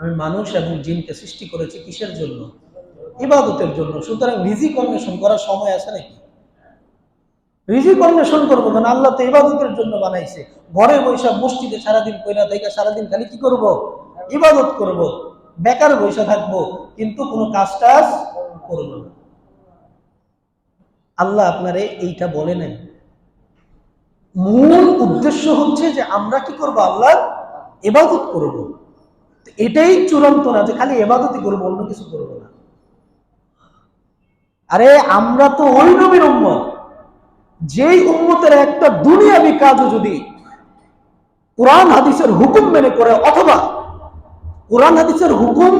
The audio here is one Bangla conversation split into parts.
আমি মানুষ এবং জিনকে সৃষ্টি করেছি কিসের জন্য? ইবাদতের জন্য। সুতরাং রিজিক অন্বেষণ করার সময় আছে নাকি? রিজিক অন্বেষণ করব কেন আল্লাহ তো ইবাদতের জন্য বানাইছে। ঘরে বৈশাখ, মসজিদে সারাদিন কইরা থেকে সারাদিন খালি কি করব? ইবাদত করব। বেকার বৈশা থাকব। কিন্তু কোনো কাজ টাজ করব না। আল্লাহ আপনারে এইটা বলে নেন মূল উদ্দেশ্য হচ্ছে যে আমরা কি করব? আল্লাহ এবাদত করব। এটাই চূড়ান্ত না যে খালি এবাদতই করব, অন্য কিছু করব না। আরে আমরা তো ওই নবীর উম্মত। যেই উম্মতের একটা দুনিয়াবি কাজও যদি কোরআন হাদিসের হুকুম মেনে করে, অথবা কোরআন হাদিসের হুকুম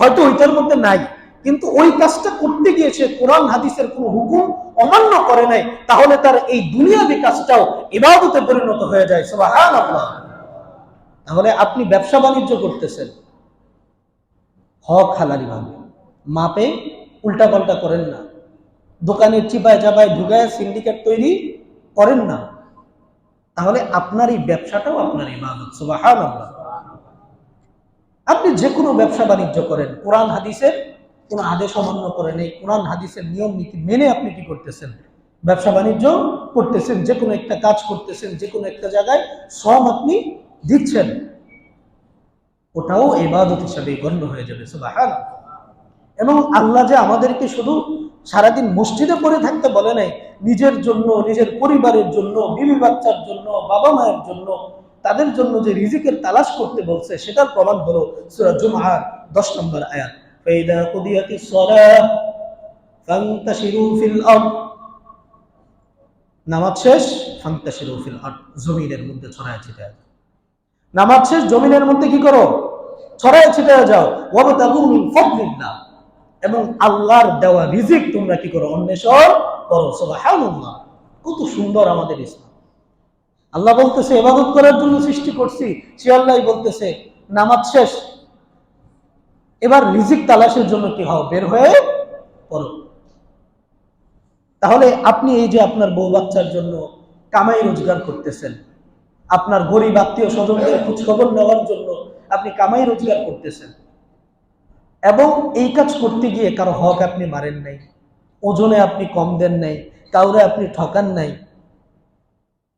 হয়তো ওইটার মধ্যে নাই, কিন্তু ওই কাজটা করতে গিয়ে সে কোরআন হাদিসের কোন হুকুম অমান্য করে নাই, তাহলে তার এই দুনিয়াবি কাজটাও ইবাদতে পরিণত হয়ে যায়। সুবহানাল্লাহ। তাহলে আপনি ব্যবসা বাণিজ্য করতেছেন। হক হালালি ভাবে মাপে উল্টাপাল্টা করেন না। দোকানের চিপায় চাপায় ঢুকায় সিন্ডিকেট তৈরি করেন না। তাহলে আপনার এই ব্যবসাটাও আপনার ইবাদত, সুবহানাল্লাহ। আপনি যে কোনো ব্যবসা বাণিজ্য করেন, কোরআন, হাদিসের কোনো আদেশ অমান্য করেন এই কোরআন, হাদিসের নিয়ম, নীতি মেনে আপনি কি করতেছেন? ব্যবসা বাণিজ্য করতেছেন যে কোনো একটা কাজ করতেছেন যে কোনো একটা জায়গায় শ্রম আপনি দিচ্ছেন। ওটাও এবাদত হিসাবে গণ্য হয়ে যাবে সুবাহান এবং আল্লাহ যে আমাদেরকে শুধু সারাদিন মসজিদে পড়ে থাকতে বলে নাই, নিজের জন্য, নিজের পরিবারের জন্য, বিবি বাচ্চার জন্য, বাবা মায়ের জন্য, তাদের জন্য যে রিজিকের তালাশ করতে বলছে, সেটার প্রমাণ হলো সূরা জুমআর 10 নম্বর আয়াত। নামাজ শেষ, ফান্তাশিরু ফিল জমিনের মধ্যে ছড়ায় ছিটায়। নামাজ শেষ, জমিনের মধ্যে কি করো? ছড়ায় ছিটায় যাও। ওয়াবতাগু এবং আল্লাহর দেওয়া রিজিক তোমরা কি করো? অন্বেষণ করো। সুবহানাল্লাহ। কত সুন্দর আমাদের ইসলাম। আল্লাহ বলতেছে এবাদত করার জন্য সৃষ্টি করছি। সে আল্লাহ বলতেছে, নামাজ শেষ। এবার রিজিক তালাশের জন্য কি হও? বের হয়ে পড়ো। তাহলে আপনি এই যে আপনার বউ বাচ্চার জন্য কামাই রোজগার করতেছেন আপনার গরিব আত্মীয় স্বজনদের খোঁজ খবর নেওয়ার জন্য আপনি কামাই রোজগার করতেছেন। এবং এই কাজ করতে গিয়ে কারও হক আপনি মারেন নাই, ওজনে আপনি কম দেন নাই, কাউরে আপনি ঠকান নাই।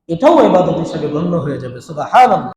এটাও এবাদত হিসেবে গণ্য হয়ে যাবে সুবাহ